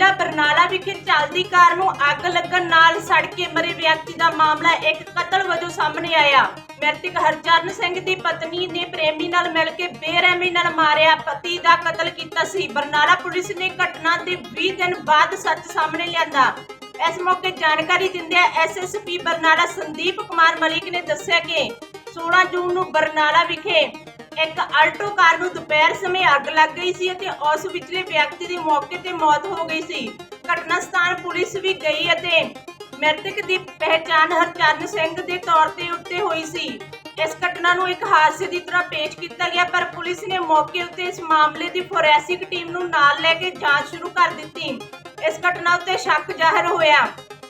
ਜ਼ਿਲ੍ਹਾ ਬਰਨਾਲਾ ਵਿਖੇ ਚੱਲਦੀ ਕਾਰ ਨੂੰ ਅੱਗ ਲੱਗਣ ਨਾਲ ਸੜ ਕੇ ਮਰੇ ਵਿਅਕਤੀ ਦਾ ਮਾਮਲਾ ਇੱਕ ਕਤਲ ਵਜੋਂ ਸਾਹਮਣੇ ਆਇਆ। ਮ੍ਰਿਤਕ ਹਰਚਰਨ ਸਿੰਘ ਦੀ ਪਤਨੀ ਨੇ ਪ੍ਰੇਮੀ ਨਾਲ ਮਿਲ ਕੇ ਬੇਰਹਿਮੀ ਨਾਲ ਮਾਰਿਆ। ਪਤੀ ਦਾ ਕਤਲ ਕੀਤਾ ਸੀ। ਬਰਨਾਲਾ ਪੁਲਿਸ ਨੇ ਘਟਨਾ ਦੇ 20 ਦਿਨ ਬਾਅਦ ਸੱਚ ਸਾਹਮਣੇ ਲਿਆਂਦਾ। ਇਸ ਮੌਕੇ ਜਾਣਕਾਰੀ ਦਿੰਦਿਆਂ ਐਸਐਸਪੀ ਬਰਨਾਲਾ ਸੰਦੀਪ ਕੁਮਾਰ ਮਲਿਕ ਨੇ ਦੱਸਿਆ ਕਿ 16 ਜੂਨ ਨੂੰ ਬਰਨਾਲਾ ਵਿਖੇ ਇੱਕ ਆਲਟੋ ਕਾਰ ਨੂੰ ਦੁਪਹਿਰ ਸਮੇਂ ਅੱਗ ਲੱਗ ਗਈ ਸੀ ਅਤੇ ਉਸ ਵਿਚਲੇ ਵਿਅਕਤੀ ਦੀ ਮੌਕੇ ਤੇ ਮੌਤ ਹੋ ਗਈ ਸੀ। ਘਟਨਾ ਸਥਾਨ ਪੁਲਿਸ ਵੀ ਗਈ ਅਤੇ ਮ੍ਰਿਤਕ ਦੀ ਪਹਿਚਾਣ ਹਰਚਰਨ ਸਿੰਘ ਦੇ ਤੌਰ ਤੇ ਉੱਤੇ ਹੋਈ ਸੀ। ਇਸ ਘਟਨਾ ਨੂੰ ਇੱਕ ਹਾਦਸੇ ਦੀ ਤਰ੍ਹਾਂ ਪੇਸ਼ ਕੀਤਾ ਗਿਆ, ਪਰ ਪੁਲਿਸ ਨੇ ਮੌਕੇ ਉੱਤੇ ਇਸ ਮਾਮਲੇ ਦੀ ਫੋਰੈਂਸਿਕ ਟੀਮ ਨੂੰ ਨਾਲ ਲੈ ਕੇ ਜਾਂਚ ਸ਼ੁਰੂ ਕਰ ਦਿੱਤੀ। ਇਸ ਘਟਨਾ ਉੱਤੇ ਸ਼ੱਕ ਜ਼ਾਹਰ ਹੋਇਆ,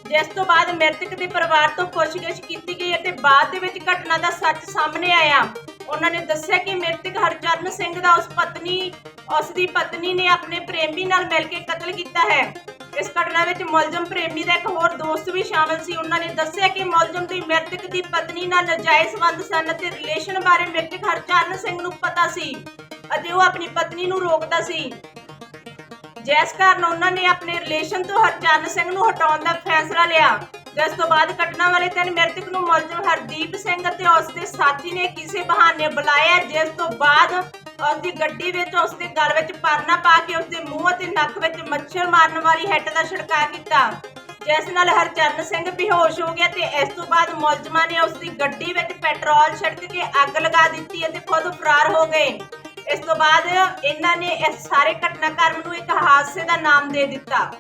ਜਿਸ ਤੋਂ ਬਾਅਦ ਮ੍ਰਿਤਕ ਦੇ ਪਰਿਵਾਰ ਤੋਂ ਪੁੱਛਗਿੱਛ ਕੀਤੀ ਗਈ ਅਤੇ ਬਾਅਦ ਦੇ ਵਿੱਚ ਘਟਨਾ ਦਾ ਸੱਚ ਸਾਹਮਣੇ ਆਇਆ। ਉਹਨਾਂ ਨੇ ਦੱਸਿਆ ਕਿ ਮ੍ਰਿਤਕ ਹਰਚਰਨ ਸਿੰਘ ਦਾ ਉਸ ਪਤਨੀ, ਉਸ ਦੀ ਪਤਨੀ ਨੇ ਆਪਣੇ ਪ੍ਰੇਮੀ ਨਾਲ ਮਿਲ ਕੇ ਕਤਲ ਕੀਤਾ ਹੈ। ਇਸ ਘਟਨਾ ਵਿੱਚ ਮੁਲਜ਼ਮ ਪ੍ਰੇਮੀ ਦਾ ਇੱਕ ਹੋਰ ਦੋਸਤ ਵੀ ਸ਼ਾਮਲ ਸੀ। ਉਹਨਾਂ ਨੇ ਦੱਸਿਆ ਕਿ ਮੁਲਜ਼ਮ ਦੀ ਮ੍ਰਿਤਕ ਦੀ ਪਤਨੀ ਨਾਲ ਨਾਜਾਇਜ਼ ਸੰਬੰਧ ਸਨ ਅਤੇ ਰਿਲੇਸ਼ਨ ਬਾਰੇ ਮ੍ਰਿਤਕ ਹਰਚਰਨ ਸਿੰਘ ਨੂੰ ਪਤਾ ਸੀ ਅਤੇ ਉਹ ਆਪਣੀ ਪਤਨੀ ਨੂੰ ਰੋਕਦਾ ਸੀ। ਜਿਸ ਕਾਰਨ ਉਹਨਾਂ ਨੇ ਆਪਣੇ ਰਿਲੇਸ਼ਨ ਤੋਂ ਹਰਚਰਨ ਸਿੰਘ ਨੂੰ ਹਟਾਉਣ ਦਾ ਫੈਸਲਾ ਲਿਆ। ਜਿਸ ਤੋਂ ਬਾਅਦ ਘਟਨਾ ਵਾਲੇ ਦਿਨ ਮ੍ਰਿਤਕ ਨੂੰ ਮੁਲਜ਼ਮ ਹਰਦੀਪ ਸਿੰਘ ਅਤੇ ਉਸ ਦੇ ਸਾਥੀ ਨੇ ਕਿਸੇ ਬਹਾਨੇ ਬੁਲਾਇਆ, ਜਿਸ ਤੋਂ ਬਾਅਦ ਉਸ ਦੀ ਗੱਡੀ ਵਿੱਚ ਉਸ ਦੇ ਗਲ ਵਿੱਚ ਪਰਨਾ ਪਾ ਕੇ ਉਸ ਦੇ ਮੂੰਹ ਅਤੇ ਨੱਕ ਵਿੱਚ ਮੱਛਰ ਮਾਰਨ ਵਾਲੀ ਹਿੱਟ ਦਾ ਛਿੜਕਾਅ ਕੀਤਾ। ਜਿਸ ਨਾਲ ਹਰਚਰਨ ਸਿੰਘ ਬੇਹੋਸ਼ ਹੋ ਗਿਆ ਤੇ ਇਸ ਤੋਂ ਬਾਅਦ ਮੁਲਜ਼ਮਾਂ ਨੇ ਉਸ ਦੀ ਗੱਡੀ ਵਿੱਚ ਪੈਟਰੋਲ ਛਿੜਕ ਕੇ ਅੱਗ ਲਗਾ ਦਿੱਤੀ ਅਤੇ ਖੁਦ ਫਰਾਰ ਹੋ ਗਏ। ਇਸ ਤੋਂ ਬਾਅਦ ਇਹਨਾਂ ਨੇ ਇਸ ਸਾਰੇ ਘਟਨਾਕ੍ਰਮ ਨੂੰ ਇੱਕ ਹਾਦਸੇ ਦਾ ਨਾਮ ਦੇ ਦਿੱਤਾ।